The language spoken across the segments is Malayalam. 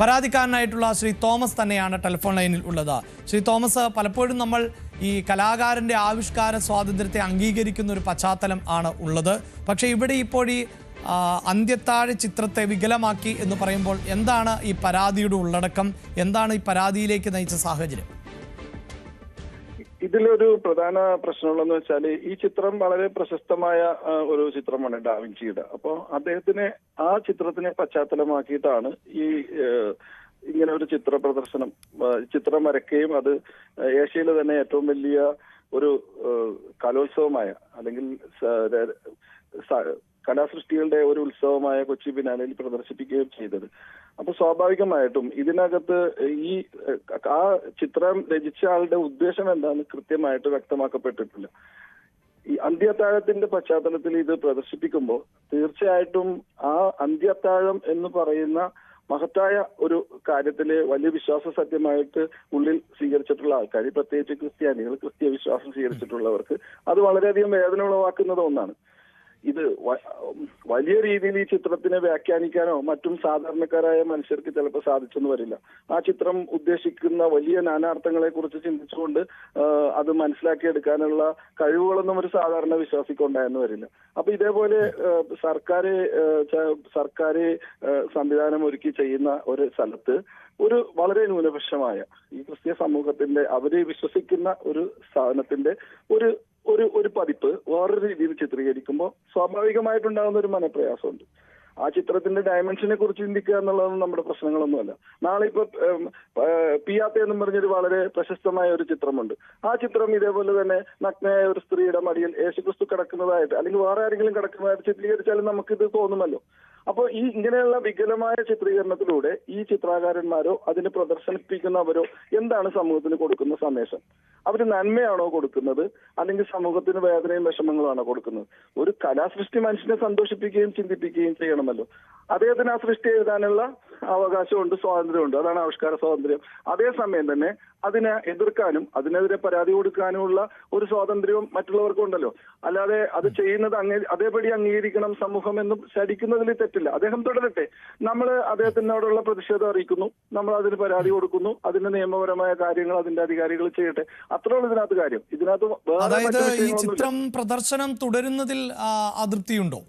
പരാതിക്കാരനായിട്ടുള്ള ശ്രീ തോമസ് തന്നെയാണ് ടെലിഫോൺ ലൈനിൽ ഉള്ളത്. ശ്രീ തോമസ് പലപ്പോഴും നമ്മൾ ഈ കലാകാരന്റെ ആവിഷ്കാര സ്വാതന്ത്ര്യത്തെ അംഗീകരിക്കുന്ന ഒരു പശ്ചാത്തലം ആണ് ഉള്ളത്. പക്ഷേ ഇവിടെ ഇപ്പോൾ ഈ അന്ത്യത്താഴ് ചിത്രത്തെ വികലമാക്കി എന്ന് പറയുമ്പോൾ എന്താണ് ഈ പരാതിയുടെ ഉള്ളടക്കം? എന്താണ് ഈ പരാതിയിലേക്ക് നയിച്ച സാഹചര്യം? ഇതിലൊരു പ്രധാന പ്രശ്നമുള്ളതെന്ന് വെച്ചാൽ ഈ ചിത്രം വളരെ പ്രശസ്തമായ ഒരു ചിത്രമാണ് ഡാവിഞ്ചിയുടെ. അപ്പോൾ അദ്ദേഹത്തിനെ ആ ചിത്രത്തിനെ പശ്ചാത്തലമാക്കിയിട്ടാണ് ഈ ഇങ്ങനെ ഒരു ചിത്ര പ്രദർശനം ചിത്രം വരയ്ക്കുകയും അത് ഏഷ്യയിലെ തന്നെ ഏറ്റവും വലിയ ഒരു കലോത്സവമായ അല്ലെങ്കിൽ കലാസൃഷ്ടികളുടെ ഒരു ഉത്സവമായ കൊച്ചി ബിനാലയിൽ പ്രദർശിപ്പിക്കുകയും ചെയ്തത്. അപ്പൊ സ്വാഭാവികമായിട്ടും ഇതിനകത്ത് ഈ ആ ചിത്രം രചിച്ച ആളുടെ ഉദ്ദേശം എന്താണെന്ന് കൃത്യമായിട്ട് വ്യക്തമാക്കപ്പെട്ടിട്ടില്ല. ഈ അന്ത്യത്താഴത്തിന്റെ പശ്ചാത്തലത്തിൽ ഇത് പ്രദർശിപ്പിക്കുമ്പോൾ തീർച്ചയായിട്ടും ആ അന്ത്യത്താഴം എന്ന് പറയുന്ന മഹത്തായ ഒരു കാര്യത്തിൽ വലിയ വിശ്വാസ സത്യമായിട്ട് ഉള്ളിൽ സ്വീകരിച്ചിട്ടുള്ള ആൾക്കാർ പ്രത്യേകിച്ച് ക്രിസ്ത്യാനികൾ ക്രിസ്ത്യ വിശ്വാസം സ്വീകരിച്ചിട്ടുള്ളവർക്ക് അത് വളരെയധികം വേദന ഉളവാക്കുന്ന ഒന്നാണ്. ഇത് വലിയ രീതിയിൽ ഈ ചിത്രത്തിനെ വ്യാഖ്യാനിക്കാനോ മറ്റും സാധാരണക്കാരായ മനുഷ്യർക്ക് ചിലപ്പോൾ സാധിച്ചെന്ന് വരില്ല. ആ ചിത്രം ഉദ്ദേശിക്കുന്ന വലിയ നാനാർത്ഥങ്ങളെ കുറിച്ച് ചിന്തിച്ചുകൊണ്ട് അത് മനസ്സിലാക്കിയെടുക്കാനുള്ള കഴിവുകളൊന്നും ഒരു സാധാരണ വിശ്വാസിക്ക് ഉണ്ടായെന്ന് വരില്ല. അപ്പൊ ഇതേപോലെ സർക്കാർ സർക്കാർ സംവിധാനം ഒരുക്കി ചെയ്യുന്ന ഒരു സ്ഥലത്ത് ഒരു വളരെ ന്യൂനപക്ഷമായ ഈ ക്രിസ്ത്യ സമൂഹത്തിന്റെ അവർ വിശ്വസിക്കുന്ന ഒരു സ്ഥാപനത്തിന്റെ ഒരു ഒരു ഒരു പതിപ്പ് വേറൊരു രീതിയിൽ ചിത്രീകരിക്കുമ്പോൾ സ്വാഭാവികമായിട്ടുണ്ടാകുന്ന ഒരു മനപ്രയാസമുണ്ട്. ആ ചിത്രത്തിന്റെ ഡയമെൻഷനെ കുറിച്ച് ചിന്തിക്കുക എന്നുള്ളതൊന്നും നമ്മുടെ പ്രശ്നങ്ങളൊന്നുമല്ല. നാളെ ഇപ്പൊ പിയാത്ത എന്നും പറഞ്ഞൊരു വളരെ പ്രശസ്തമായ ഒരു ചിത്രമുണ്ട്. ആ ചിത്രം ഇതേപോലെ തന്നെ നഗ്നയായ ഒരു സ്ത്രീയുടെ മടിയിൽ യേശുക്രിസ്തു കിടക്കുന്നതായിട്ട് അല്ലെങ്കിൽ വേറെ ആരെങ്കിലും കിടക്കുന്നതായിട്ട് ചിത്രീകരിച്ചാലും നമുക്കിത് തോന്നുമല്ലോ. അപ്പോൾ ഈ ഇങ്ങനെയുള്ള വികലമായ ചിത്രീകരണത്തിലൂടെ ഈ ചിത്രകാരന്മാരോ അതിന് പ്രദർശനിപ്പിക്കുന്നവരോ എന്താണ് സമൂഹത്തിന് കൊടുക്കുന്ന സന്ദേശം? അവർ നന്മയാണോ കൊടുക്കുന്നത്? അല്ലെങ്കിൽ സമൂഹത്തിന് വേദനയും വിഷമങ്ങളാണോ കൊടുക്കുന്നത്? ഒരു കലാസൃഷ്ടി മനുഷ്യനെ സന്തോഷിപ്പിക്കുകയും ചിന്തിപ്പിക്കുകയും ചെയ്യണമല്ലോ. അദ്ദേഹത്തിന് ആ സൃഷ്ടി എഴുതാനുള്ള അവകാശമുണ്ട് സ്വാതന്ത്ര്യമുണ്ട്. അതാണ് ആവിഷ്കാര സ്വാതന്ത്ര്യം. അതേസമയം തന്നെ അതിനെ എതിർക്കാനും അതിനെതിരെ പരാതി കൊടുക്കാനുമുള്ള ഒരു സ്വാതന്ത്ര്യവും മറ്റുള്ളവർക്കുണ്ടല്ലോ. അല്ലാതെ അത് ചെയ്യുന്നത് അങ്ങേ അതേപടി അംഗീകരിക്കണം സമൂഹം എന്ന് ശടിക്കുന്നതിൽ തെറ്റില്ല അദ്ദേഹം തുടരട്ടെ. നമ്മൾ അദ്ദേഹത്തിനോടുള്ള പ്രതിഷേധം അറിയിക്കുന്നു. നമ്മൾ അതിന് പരാതി കൊടുക്കുന്നു. അതിന്റെ നിയമപരമായ കാര്യങ്ങൾ അതിന്റെ അധികാരികൾ ചെയ്യട്ടെ. അത്രേ ഉള്ളൂ ഇതിനകത്ത് കാര്യം. ഇതിനകത്ത് അതായത് ഈ ചിത്രം പ്രദർശനം തുടരുന്നതിൽ അതൃപ്തിയുണ്ടോ?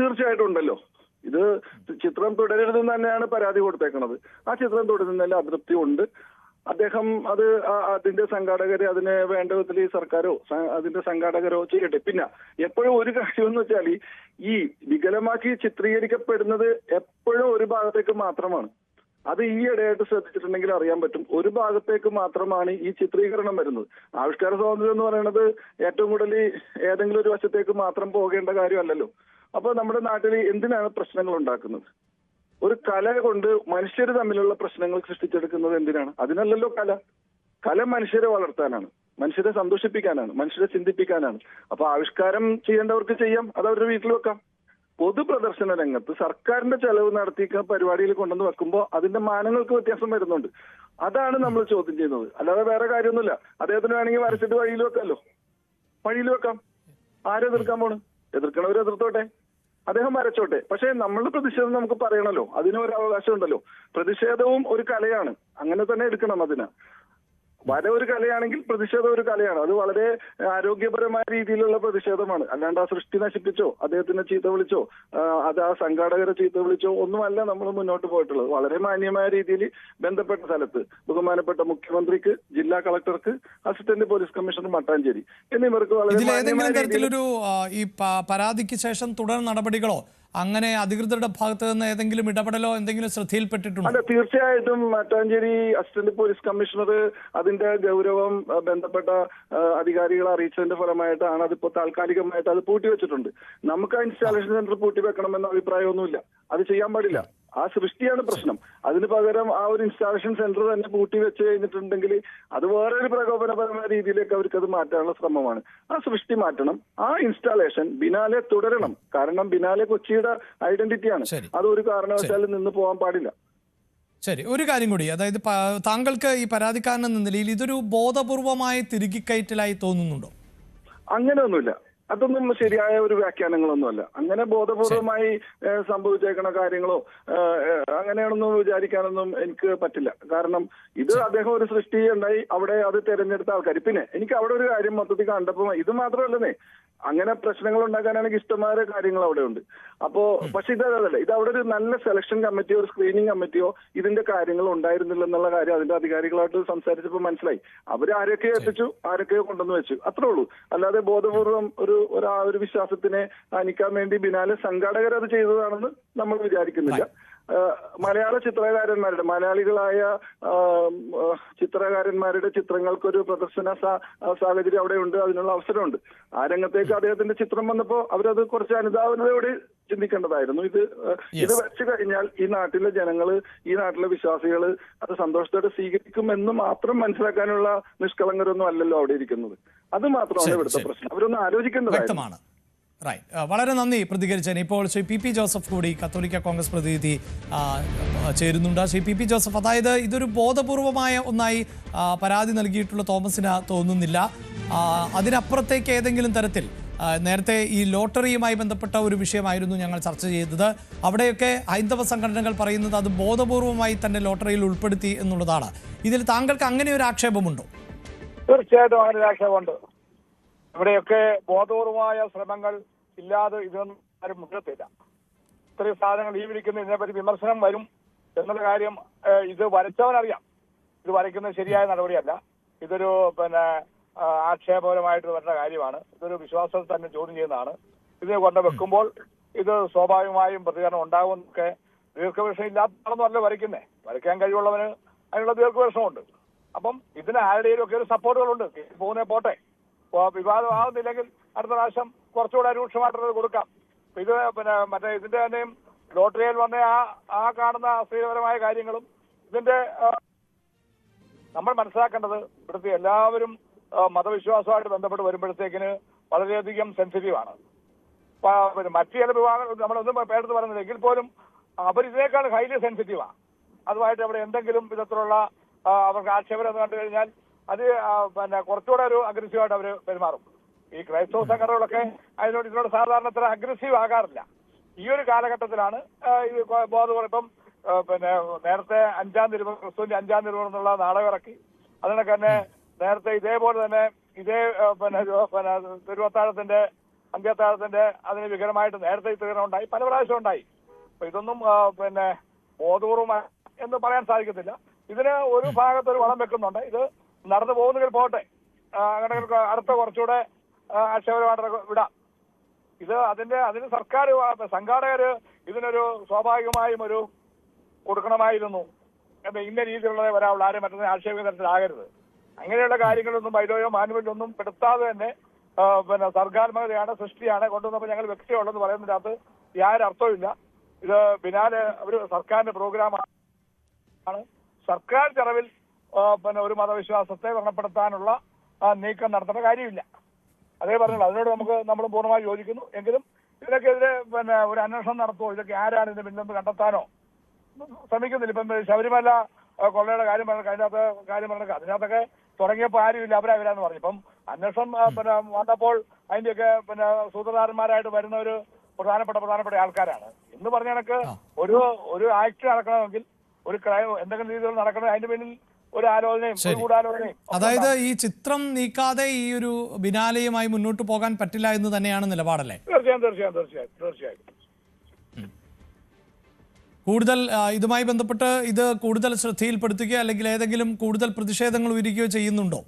തീർച്ചയായിട്ടും ഉണ്ടല്ലോ. ഇത് ചിത്രം തുടരരുതെന്ന് തന്നെയാണ് പരാതി കൊടുത്തേക്കുന്നത് ആ ചിത്രം തുടരുന്നതിൽ അതൃപ്തി ഉണ്ട് അദ്ദേഹം അത് അതിന്റെ സംഘാടകരെ അതിന് വേണ്ട വിധത്തിൽ സർക്കാരോ അതിന്റെ സംഘാടകരോ ചെയ്യട്ടെ. പിന്നെ എപ്പോഴും ഒരു കാര്യം എന്ന് വെച്ചാൽ ഈ വികലമാക്കി ചിത്രീകരിക്കപ്പെടുന്നത് എപ്പോഴും ഒരു ഭാഗത്തേക്ക് മാത്രമാണ്. അത് ഈ ഇടയായിട്ട് ശ്രദ്ധിച്ചിട്ടുണ്ടെങ്കിൽ അറിയാൻ പറ്റും. ഒരു ഭാഗത്തേക്ക് മാത്രമാണ് ഈ ചിത്രീകരണം വരുന്നത്. ആവിഷ്കാര സ്വാതന്ത്ര്യം എന്ന് പറയുന്നത് ഏറ്റവും കൂടുതൽ ഏതെങ്കിലും ഒരു വശത്തേക്ക് മാത്രം പോകേണ്ട കാര്യമല്ലല്ലോ. അപ്പൊ നമ്മുടെ നാട്ടിൽ എന്തിനാണ് പ്രശ്നങ്ങൾ ഉണ്ടാക്കുന്നത്? ഒരു കല കൊണ്ട് മനുഷ്യർ തമ്മിലുള്ള പ്രശ്നങ്ങൾ സൃഷ്ടിച്ചെടുക്കുന്നത് എന്തിനാണ്? അതിനല്ലല്ലോ കല. കല മനുഷ്യരെ വളർത്താനാണ്. മനുഷ്യരെ സന്തോഷിപ്പിക്കാനാണ്. മനുഷ്യരെ ചിന്തിപ്പിക്കാനാണ്. അപ്പൊ ആവിഷ്കാരം ചെയ്യേണ്ടവർക്ക് ചെയ്യാം. അത് അവരുടെ വീട്ടിൽ വെക്കാം. പൊതു പ്രദർശന രംഗത്ത് സർക്കാരിന്റെ ചെലവ് നടത്തിക്കുന്ന പരിപാടിയിൽ കൊണ്ടുവന്ന് വെക്കുമ്പോൾ അതിന്റെ മാനങ്ങൾക്ക് വ്യത്യാസം വരുന്നുണ്ട്. അതാണ് നമ്മൾ ചോദ്യം ചെയ്യുന്നത്. അല്ലാതെ വേറെ കാര്യമൊന്നുമില്ല. അദ്ദേഹത്തിന് വേണമെങ്കിൽ വരച്ചിട്ട് വഴിയിൽ വെക്കാമല്ലോ വഴിയിൽ വെക്കാം. ആരെ എതിർക്കാൻ പോണ്? എതിർക്കണവർ എതിർത്തോട്ടെ? അദ്ദേഹം വരച്ചോട്ടെ. പക്ഷേ നമ്മളുടെ പ്രതിഷേധം നമുക്ക് പറയണല്ലോ. അതിന് ഒരു അവകാശം ഉണ്ടല്ലോ പ്രതിഷേധവും ഒരു കലയാണ്. അങ്ങനെ തന്നെ എടുക്കണം അതിന്. വര ഒരു കലയാണെങ്കിൽ പ്രതിഷേധം ഒരു കലയാണ്. അത് വളരെ ആരോഗ്യപരമായ രീതിയിലുള്ള പ്രതിഷേധമാണ്. അല്ലാണ്ട് ആ സൃഷ്ടി നശിപ്പിച്ചോ അദ്ദേഹത്തിനെ ചീത്ത വിളിച്ചോ അത് ആ സംഘാടകരെ ചീത്ത വിളിച്ചോ ഒന്നുമല്ല നമ്മൾ മുന്നോട്ട് പോയിട്ടുള്ളത്. വളരെ മാന്യമായ രീതിയിൽ ബന്ധപ്പെട്ട സ്ഥലത്ത് ബഹുമാനപ്പെട്ട മുഖ്യമന്ത്രിക്ക് ജില്ലാ കളക്ടർക്ക് അസിസ്റ്റന്റ് പോലീസ് കമ്മീഷണർ മട്ടാഞ്ചേരി എന്നിവർക്ക് വളരെ തരത്തിലൊരു ഈ പരാതിക്ക് ശേഷം തുടർ നടപടികളോ അങ്ങനെ അധികൃതരുടെ ഭാഗത്ത് നിന്ന് ഏതെങ്കിലും ഇടപെടലോ എന്തെങ്കിലും ശ്രദ്ധയിൽപ്പെട്ടിട്ടുണ്ടോ? അതെ തീർച്ചയായിട്ടും. മട്ടാഞ്ചേരി അസിസ്റ്റന്റ് പോലീസ് കമ്മീഷണർ അതിന്റെ ഗൗരവം ബന്ധപ്പെട്ട അധികാരികളെ അറിയിച്ചതിന്റെ ഫലമായിട്ടാണ് അതിപ്പോ താൽക്കാലികമായിട്ട് അത് പൂട്ടിവെച്ചിട്ടുണ്ട്. നമുക്ക് ആ ഇൻസ്റ്റാളേഷൻ സെന്റർ പൂട്ടി വെക്കണമെന്ന അഭിപ്രായമൊന്നുമില്ല. അത് ചെയ്യാൻ പാടില്ല. ആ സൃഷ്ടിയാണ് പ്രശ്നം. അതിന് പകരം ആ ഒരു ഇൻസ്റ്റാളേഷൻ സെന്റർ തന്നെ പൂട്ടി വെച്ച് കഴിഞ്ഞിട്ടുണ്ടെങ്കിൽ അത് വേറൊരു പ്രകോപനപരമായ രീതിയിലേക്ക് അവർക്ക് അത് മാറ്റാനുള്ള ശ്രമമാണ്. ആ സൃഷ്ടി മാറ്റണം. ആ ഇൻസ്റ്റാളേഷൻ ബിനാലെ തുടരണം. കാരണം ബിനാലെ കൊച്ചിയുടെ ഐഡന്റിറ്റിയാണ് അത് ഒരു കാരണവശാലും നിന്ന് പോകാൻ പാടില്ല. ശരി. ഒരു കാര്യം കൂടി. അതായത് താങ്കൾക്ക് ഈ പരാതിക്കാരൻ എന്ന നിലയിൽ ഇതൊരു ബോധപൂർവമായ തിരുകിക്കയറ്റലായി തോന്നുന്നുണ്ടോ? അങ്ങനെയൊന്നുമില്ല. അതൊന്നും ശരിയായ ഒരു വ്യാഖ്യാനങ്ങളൊന്നുമല്ല. അങ്ങനെ ബോധപൂർവമായി സംഭവിച്ചേക്കണ കാര്യങ്ങളോ അങ്ങനെയാണെന്നും വിചാരിക്കാനൊന്നും എനിക്ക് പറ്റില്ല. കാരണം ഇത് അദ്ദേഹം ഒരു സൃഷ്ടി ഉണ്ടായി അവിടെ അത് തെരഞ്ഞെടുത്ത ആൾക്കാർ പിന്നെ എനിക്ക് അവിടെ ഒരു കാര്യം മൊത്തത്തിൽ കണ്ടപ്പോൾ ഇത് മാത്രമല്ലെന്നേ അങ്ങനെ പ്രശ്നങ്ങൾ ഉണ്ടാക്കാനാണെങ്കിൽ ഇഷ്ടമായ കാര്യങ്ങൾ അവിടെ ഉണ്ട് അപ്പോ പക്ഷെ ഇത് അതല്ല. ഇത് അവിടെ ഒരു നല്ല സെലക്ഷൻ കമ്മിറ്റിയോ ഒരു സ്ക്രീനിങ് കമ്മിറ്റിയോ ഇതിന്റെ കാര്യങ്ങൾ ഉണ്ടായിരുന്നില്ല എന്നുള്ള കാര്യം അതിന്റെ അധികാരികളായിട്ട് സംസാരിച്ചപ്പോൾ മനസ്സിലായി. അവർ ആരൊക്കെയോ എത്തിച്ചു ആരൊക്കെയോ കൊണ്ടുവന്ന് വെച്ചു. അത്രേ ഉള്ളൂ. അല്ലാതെ ബോധപൂർവം ഒരു ഒരു ആ ഒരു വിശ്വാസത്തിനെ അനിക്കാൻ വേണ്ടി ബിനാലെ സംഘാടകർ അത് ചെയ്തതാണെന്ന് നമ്മൾ വിചാരിക്കുന്നില്ല. മലയാള ചിത്രകാരന്മാരുടെ മലയാളികളായ ചിത്രകാരന്മാരുടെ ചിത്രങ്ങൾക്കൊരു പ്രദർശന സാഹചര്യം അവിടെ ഉണ്ട് അതിനുള്ള അവസരമുണ്ട്. ആ രംഗത്തേക്ക് അദ്ദേഹത്തിന്റെ ചിത്രം വന്നപ്പോ അവരത് കുറച്ച് അനുധാവനതയോടെ ചിന്തിക്കേണ്ടതായിരുന്നു. ഇത് ഇത് വെച്ച് കഴിഞ്ഞാൽ ഈ നാട്ടിലെ ജനങ്ങൾ ഈ നാട്ടിലെ വിശ്വാസികൾ അത് സന്തോഷത്തോടെ സ്വീകരിക്കുമെന്ന് മാത്രം മനസ്സിലാക്കാനുള്ള നിഷ്കളങ്കരൊന്നും അല്ലല്ലോ അവിടെ ഇരിക്കുന്നത്. അത് മാത്രമാണ് ഇവിടുത്തെ. പ്രശ്നം. അവരൊന്ന് ആലോചിക്കേണ്ടതായിരുന്നു. റൈറ്റ് വളരെ നന്ദി പ്രതികരിച്ചതിന്. ഇപ്പോൾ ശ്രീ പി പി ജോസഫ് കൂടി കത്തോലിക്ക കോൺഗ്രസ് പ്രതിനിധി ചേരുന്നുണ്ട്. ശ്രീ പി പി ജോസഫ് അതായത് ഇതൊരു ബോധപൂർവമായ ഒന്നായി പരാതി നൽകിയിട്ടുള്ള തോമസിന് തോന്നുന്നില്ല. അതിനപ്പുറത്തേക്ക് ഏതെങ്കിലും തരത്തിൽ നേരത്തെ ഈ ലോട്ടറിയുമായി ബന്ധപ്പെട്ട ഒരു വിഷയമായിരുന്നു ഞങ്ങൾ ചർച്ച ചെയ്തത്. അവിടെയൊക്കെ ഹൈന്ദവ സംഘടനകൾ പറയുന്നത് അത് ബോധപൂർവമായി തന്നെ ലോട്ടറിയിൽ ഉൾപ്പെടുത്തി എന്നുള്ളതാണ്. ഇതിൽ താങ്കൾക്ക് അങ്ങനെ ഒരു ആക്ഷേപമുണ്ടോ? തീർച്ചയായിട്ടും അങ്ങനെ ഒരു ആക്ഷേപമുണ്ട്. ഇവിടെയൊക്കെ ബോധപൂർവമായ ശ്രമങ്ങൾ ഇല്ലാതെ ഇതൊന്നും ആരും മുന്നത്തില്ല ഇത്രയും സാധനങ്ങൾ ഈ വിളിക്കുന്ന ഇതിനെപ്പറ്റി വിമർശനം വരും എന്നുള്ള കാര്യം ഇത് വരച്ചവനറിയാം. ഇത് വരയ്ക്കുന്നത് ശരിയായ നടപടിയല്ല. ഇതൊരു പിന്നെ ആക്ഷേപപരമായിട്ട് വരുന്ന കാര്യമാണ്. ഇതൊരു വിശ്വാസം തന്നെ ചോദ്യം ചെയ്യുന്നതാണ്. ഇതിനെ കൊണ്ട് വെക്കുമ്പോൾ ഇത് സ്വാഭാവികമായും പ്രതികരണം ഉണ്ടാകുമെന്നൊക്കെ ദീർഘവീക്ഷണം ഇല്ലാത്തതാണെന്നും അല്ല വരയ്ക്കുന്നേ. വരയ്ക്കാൻ കഴിവുള്ളവന് അതിനുള്ള ദീർഘവീക്ഷണമുണ്ട് അപ്പം ഇതിന് ആരുടെയും ഒക്കെ ഒരു സപ്പോർട്ടുകളുണ്ട് പോകുന്നേ പോട്ടെ. അപ്പൊ വിവാദം ആവുന്നില്ലെങ്കിൽ അടുത്ത പ്രാവശ്യം കുറച്ചുകൂടെ രൂക്ഷമായിട്ടുള്ളത് കൊടുക്കാം. ഇത് പിന്നെ മറ്റേ ഇതിന്റെ തന്നെയും ലോട്ടറിയിൽ വന്ന ആ ആ കാണുന്ന അശ്ലീലപരമായ കാര്യങ്ങളും ഇതിന്റെ നമ്മൾ മനസ്സിലാക്കേണ്ടത് ഇവിടുത്തെ എല്ലാവരും മതവിശ്വാസമായിട്ട് ബന്ധപ്പെട്ട് വരുമ്പോഴത്തേക്കിന് വളരെയധികം സെൻസിറ്റീവ് ആണ്. പ- പിന്നെ മറ്റു ചില വിഭാഗങ്ങൾ നമ്മളൊന്നും പേരെടുത്ത് പറയുന്നില്ല. എങ്കിൽ പോലും അവരിതിനേക്കാൾ ഹൈലി സെൻസിറ്റീവാണ് അതുമായിട്ട് അവിടെ എന്തെങ്കിലും വിധത്തിലുള്ള അവർക്ക് ആക്ഷേപം എന്ന് കണ്ടു കഴിഞ്ഞാൽ അത് പിന്നെ കുറച്ചുകൂടെ ഒരു അഗ്രസീവായിട്ട് അവർ പെരുമാറും. ഈ ക്രൈസ്തവ സംഘടനകളൊക്കെ അതിനോട് ഇതിനോട് സാധാരണ അത്ര അഗ്രസീവ് ആകാറില്ല. ഈ ഒരു കാലഘട്ടത്തിലാണ് ഇത് ഇപ്പം പിന്നെ നേരത്തെ അഞ്ചാം തിരുവ ക്രിസ്തുവിന്റെ അഞ്ചാം തിരുവ എന്നുള്ള നാടകം ഇറക്കി. അതിനൊക്കെ തന്നെ നേരത്തെ ഇതേപോലെ തന്നെ ഇതേ പിന്നെ പിന്നെ തിരുവത്താഴത്തിന്റെ അന്ത്യത്താഴത്തിന്റെ അതിന് വികരമായിട്ട് നേരത്തെ തീർണം ഉണ്ടായി പല പ്രാവശ്യം ഉണ്ടായി. അപ്പൊ ഇതൊന്നും പിന്നെ ബോധപൂർവമായി എന്ന് പറയാൻ സാധിക്കത്തില്ല. ഇതിന് ഒരു ഭാഗത്ത് ഒരു വളം വെക്കുന്നുണ്ട്. ഇത് നടന്നു പോകുന്നെങ്കിൽ പോട്ടെ ഒരു അടുത്ത കുറച്ചുകൂടെ ആക്ഷേപമായിട്ട് വിടാം. ഇത് അതിന്റെ അതിന് സർക്കാർ സംഘാടകര് ഇതിനൊരു സ്വാഭാവികമായും ഒരു കൊടുക്കണമായിരുന്നു. ഇന്ന രീതിയിലുള്ളതേ വരാവുള്ളൂ. ആരും മറ്റൊന്ന് ആക്ഷേപിക്കുന്ന തരത്തിലാകരുത്. അങ്ങനെയുള്ള കാര്യങ്ങളൊന്നും വൈദ്യോയോ മാനുവലിലോ ഒന്നും പെടുത്താതെ തന്നെ പിന്നെ സർഗാത്മകതയാണ് സൃഷ്ടിയാണ് കൊണ്ടുവന്നപ്പോൾ ഞങ്ങൾ വ്യക്തിയുള്ളതെന്ന് പറയുന്നതിനകത്ത് യാതൊരു അർത്ഥവുമില്ല ഇത് പിന്നാലെ ഒരു സർക്കാരിന്റെ പ്രോഗ്രാമാണ് സർക്കാർ ചെലവിൽ പിന്നെ ഒരു മതവിശ്വാസത്തെ വ്രണപ്പെടുത്താനുള്ള നീക്കം നടത്തേണ്ട കാര്യമില്ല. അതേ പറഞ്ഞു അതിനോട് നമുക്ക് നമ്മൾ പൂർണമായി യോജിക്കുന്നു. എങ്കിലും ഇതിനൊക്കെതിരെ പിന്നെ ഒരു അന്വേഷണം നടത്തുമോ ഇതൊക്കെ ആരാണ് ഇതിന് പിന്നിലെന്ന് കണ്ടെത്താനോ? ശ്രമിക്കുന്നില്ല. ഇപ്പം ശബരിമല കൊള്ളയുടെ കാര്യം പറഞ്ഞ അതിനകത്ത് കാര്യം പറഞ്ഞ അതിനകത്തൊക്കെ തുടങ്ങിയപ്പോൾ ആരുമില്ല. അവരാ പറഞ്ഞു. ഇപ്പം അന്വേഷണം പിന്നെ വന്നപ്പോൾ അതിന്റെയൊക്കെ പിന്നെ സൂത്രധാരന്മാരായിട്ട് വരുന്ന ഒരു പ്രധാനപ്പെട്ട പ്രധാനപ്പെട്ട ആൾക്കാരാണ്. എന്ന് പറഞ്ഞ കണക്ക് ഒരു ഒരു ആക്ട് നടക്കണമെങ്കിൽ ഒരു ക്രൈം എന്തെങ്കിലും രീതിയിൽ നടക്കണമെങ്കിൽ അതിന്റെ പിന്നിൽ ഒരു ആലോചനയും ഒരു അതായത് ഈ ചിത്രം നീക്കാതെ ഈ ഒരു ബിനാലയുമായി മുന്നോട്ട് പോകാൻ പറ്റില്ല എന്ന് തന്നെയാണ് നിലപാടല്ലേ? തീർച്ചയായും തീർച്ചയായും തീർച്ചയായും തീർച്ചയായും. കൂടുതൽ ഇതുമായി ബന്ധപ്പെട്ട് ഇത് കൂടുതൽ ശ്രദ്ധയിൽപ്പെടുത്തുകയോ അല്ലെങ്കിൽ ഏതെങ്കിലും കൂടുതൽ പ്രതിഷേധങ്ങൾ ഉയരുകയോ ചെയ്യുന്നുണ്ടോ?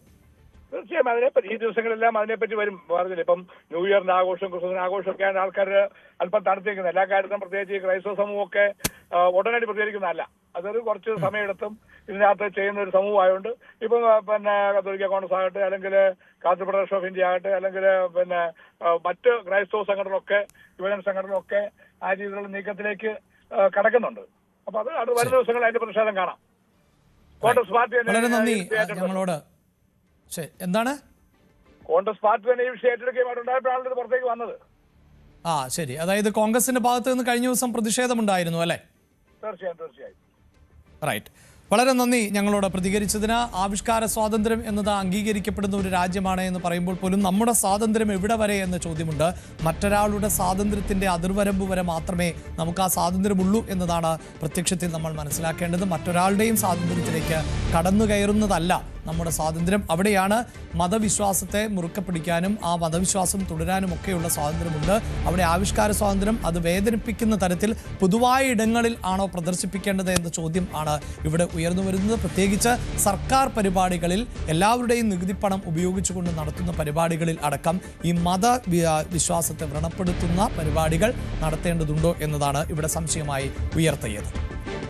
തീർച്ചയായും അതിനെപ്പറ്റി ഈ ദിവസങ്ങളെല്ലാം അതിനെപ്പറ്റി വരും പറഞ്ഞില്ല? ഇപ്പം ന്യൂ ഇയറിന്റെ ആഘോഷം ക്രിസ്മസിന്റെ ആഘോഷമൊക്കെയാണ് ആൾക്കാർ അല്പം തണുത്തിരിക്കുന്നത് എല്ലാ കാര്യത്തിലും പ്രത്യേകിച്ച് ഈ ക്രൈസ്തവ സമൂഹമൊക്കെ ഉടനടി പ്രതികരിക്കുന്നതല്ല. അതൊരു കുറച്ച് സമയമെടുത്തും ഇതിനകത്ത് ചെയ്യുന്ന ഒരു സമൂഹമായതുകൊണ്ട് ഇപ്പം പിന്നെ കത്തോലിക്ക കോൺഗ്രസ് ആകട്ടെ അല്ലെങ്കിൽ കാത്തു ഫെഡറേഷൻ ഓഫ് ഇന്ത്യ ആകട്ടെ അല്ലെങ്കിൽ പിന്നെ മറ്റ് ക്രൈസ്തവ സംഘടനകളൊക്കെ യുവജന സംഘടനകളൊക്കെ ആ രീതിയിലുള്ള നീക്കത്തിലേക്ക് കടക്കുന്നുണ്ട്. അപ്പൊ അത് അത് വരുന്ന ദിവസങ്ങളിൽ അതിന്റെ പ്രതിഷേധം കാണാം. കോൺഗ്രസ് പാർട്ടി തന്നെ വളരെ നന്ദി. ഞങ്ങളോട് ശരി എന്താണ്? കോൺഗ്രസ് പാർട്ടി തന്നെ ഈ വിഷയം ഏറ്റെടുക്കുകയുമായിട്ടുണ്ടായപ്പോഴാണ് ഇത് പുറത്തേക്ക് വന്നത്. ആ ശരി. അതായത് കോൺഗ്രസിന്റെ ഭാഗത്ത് നിന്ന് കഴിഞ്ഞ ദിവസം പ്രതിഷേധമുണ്ടായിരുന്നു അല്ലേ? തീർച്ചയായും തീർച്ചയായും. റൈറ്റ്. വളരെ നന്ദി ഞങ്ങളോട് പ്രതികരിച്ചതിന്. ആവിഷ്കാര സ്വാതന്ത്ര്യം എന്നത് അംഗീകരിക്കപ്പെടുന്ന ഒരു രാജ്യമാണ് എന്ന് പറയുമ്പോൾ പോലും നമ്മുടെ സ്വാതന്ത്ര്യം എവിടെ വരെ എന്ന ചോദ്യമുണ്ട്. മറ്റൊരാളുടെ സ്വാതന്ത്ര്യത്തിന്റെ അതിർവരമ്പ് വരെ മാത്രമേ നമുക്ക് ആ സ്വാതന്ത്ര്യമുള്ളൂ എന്നതാണ് പ്രത്യക്ഷത്തിൽ നമ്മൾ മനസ്സിലാക്കേണ്ടത്. മറ്റൊരാളുടെയും സ്വാതന്ത്ര്യത്തിലേക്ക് കടന്നു കയറുന്നതല്ല നമ്മുടെ സ്വാതന്ത്ര്യം. അവിടെയാണ് മതവിശ്വാസത്തെ മുറുക്കെ പിടിക്കാനും ആ മതവിശ്വാസം തുടരാനും ഒക്കെയുള്ള സ്വാതന്ത്ര്യമുണ്ട്. അവിടെ ആവിഷ്കാര സ്വാതന്ത്ര്യം അത് വേദനിപ്പിക്കുന്ന തരത്തിൽ പൊതുവായ ഇടങ്ങളിൽ ആണോ പ്രദർശിപ്പിക്കേണ്ടത് എന്ന ചോദ്യം ആണ് ഇവിടെ ഉയർന്നു വരുന്നത്. പ്രത്യേകിച്ച് സർക്കാർ പരിപാടികളിൽ എല്ലാവരുടെയും നികുതിപ്പണം ഉപയോഗിച്ചുകൊണ്ട് നടത്തുന്ന പരിപാടികളിൽ അടക്കം ഈ മത വിശ്വാസത്തെ വ്രണപ്പെടുത്തുന്ന പരിപാടികൾ നടത്തേണ്ടതുണ്ടോ എന്നതാണ് ഇവിടെ സംശയമായി ഉയർത്തിയത്.